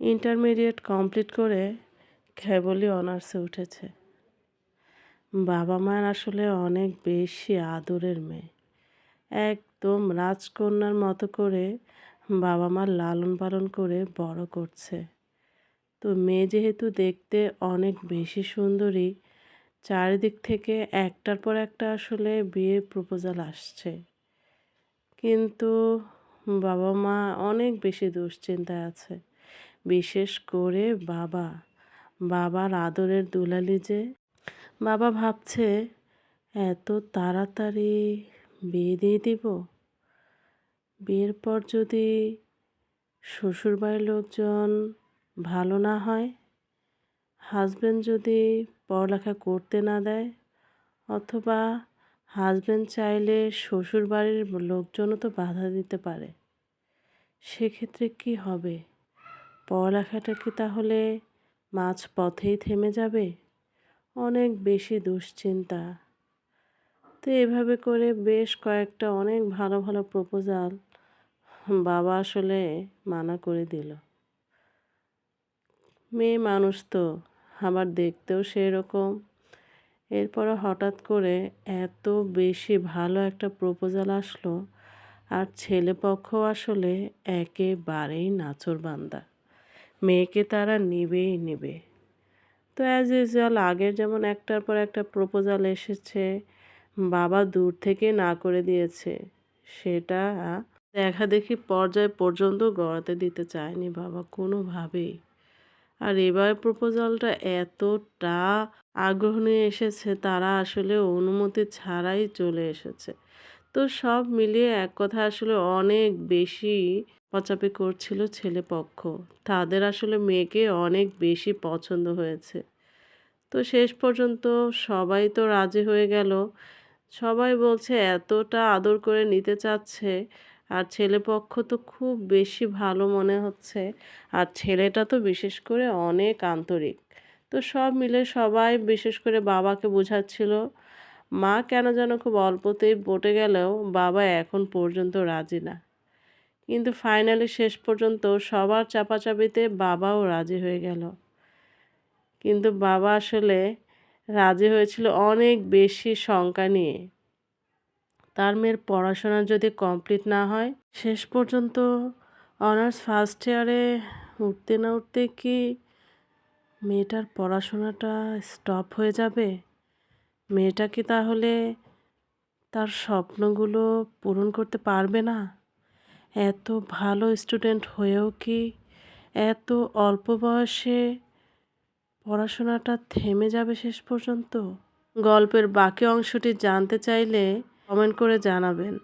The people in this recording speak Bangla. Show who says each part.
Speaker 1: ইন্টারমিডিয়েট কমপ্লিট করে কেবলই অনার্সে উঠেছে। বাবা মায়ের আসলে অনেক বেশি আদরের মেয়ে। একদম রাজকন্যার মতো করে বাবা মার লালন পালন করে বড় করছে। তো মেয়ে যেহেতু দেখতে অনেক বেশি সুন্দরী, চারিদিক থেকে একটার পর একটা আসলে বিয়ের প্রপোজাল আসছে। কিন্তু বাবা মা অনেক বেশি দুশ্চিন্তায় আছে। বিশেষ করে বাবা। বাবার আদরের দুলালি যে, বাবা ভাবছে, এত তাড়াতাড়ি বিয়ে দিয়ে দিব? বিয়ের পর যদি শ্বশুরবাড়ির লোকজন ভালো না হয় হাজব্যান্ড যদি পড়ালেখা করতে না দেয়, অথবা হাজব্যান্ড চাইলে শ্বশুরবাড়ির লোকজনও তো বাধা দিতে পারে, সেক্ষেত্রে কি হবে? পড়ালেখাটা কি তাহলে মাঝ পথেই থেমে যাবে? অনেক বেশি দুশ্চিন্তা। তো এভাবে করে বেশ কয়েকটা অনেক ভালো ভালো প্রপোজাল বাবা আসলে মানা করে দিল। মেয়ে মানুষ তো, আবার দেখতেও সেই রকম এরপরে হঠাৎ করে এত বেশি ভালো একটা প্রপোজাল আসলো, আর ছেলেপক্ষ আসলে একেবারেই নাচরবান্দা। মেয়েকে তারা নেবেই নেবে। তো অ্যাজ ইউজুয়াল আগের যেমন একটার পর একটা প্রপোজাল এসেছে, বাবা দূর থেকে না করে দিয়েছে, সেটা দেখা দেখি পর্যায় পর্যন্ত গড়াতে দিতে চায়নি বাবা কোনোভাবেই। আর এবার প্রপোজালটা এতটা আগ্রহ নিয়ে এসেছে, তারা আসলে অনুমতি ছাড়াই চলে এসেছে। তো সব মিলিয়ে এক কথা আসলে অনেক বেশি পচাপি করছিল ছেলে পক্ষ। তাদের আসলে মেয়েকে অনেক বেশি পছন্দ হয়েছে। তো শেষ পর্যন্ত সবাই তো রাজি হয়ে গেল। সবাই বলছে, এতটা আদর করে নিতে চাচ্ছে। আর ছেলেপক্ষ তো খুব বেশি ভালো মনে হচ্ছে। আর ছেলেটা তো বিশেষ করে অনেক আন্তরিক। তো সব মিলে সবাই বিশেষ করে বাবাকে বোঝাচ্ছিল। মা কেন যেন খুব অল্পতেই বটে গেলেও বাবা এখন পর্যন্ত রাজি না। কিন্তু ফাইনালি শেষ পর্যন্ত সবার চাপাচাপিতে বাবাও রাজি হয়ে গেল। কিন্তু বাবা আসলে রাজি হয়েছিল অনেক বেশি শঙ্কা নিয়ে। তার মেয়ের পড়াশোনা যদি কমপ্লিট না হয়, শেষ পর্যন্ত অনার্স ফার্স্ট ইয়ারে উঠতে না উঠতে কি মেয়েটার পড়াশোনাটা স্টপ হয়ে যাবে? মেয়েটা কি তাহলে তার স্বপ্নগুলো পূরণ করতে পারবে না? এত ভালো স্টুডেন্ট হয়েও কি এত অল্প বয়সে পড়াশোনাটা থেমে যাবে শেষ পর্যন্ত? গল্পের বাকি অংশটি জানতে চাইলে কমেন্ট করে জানাবেন।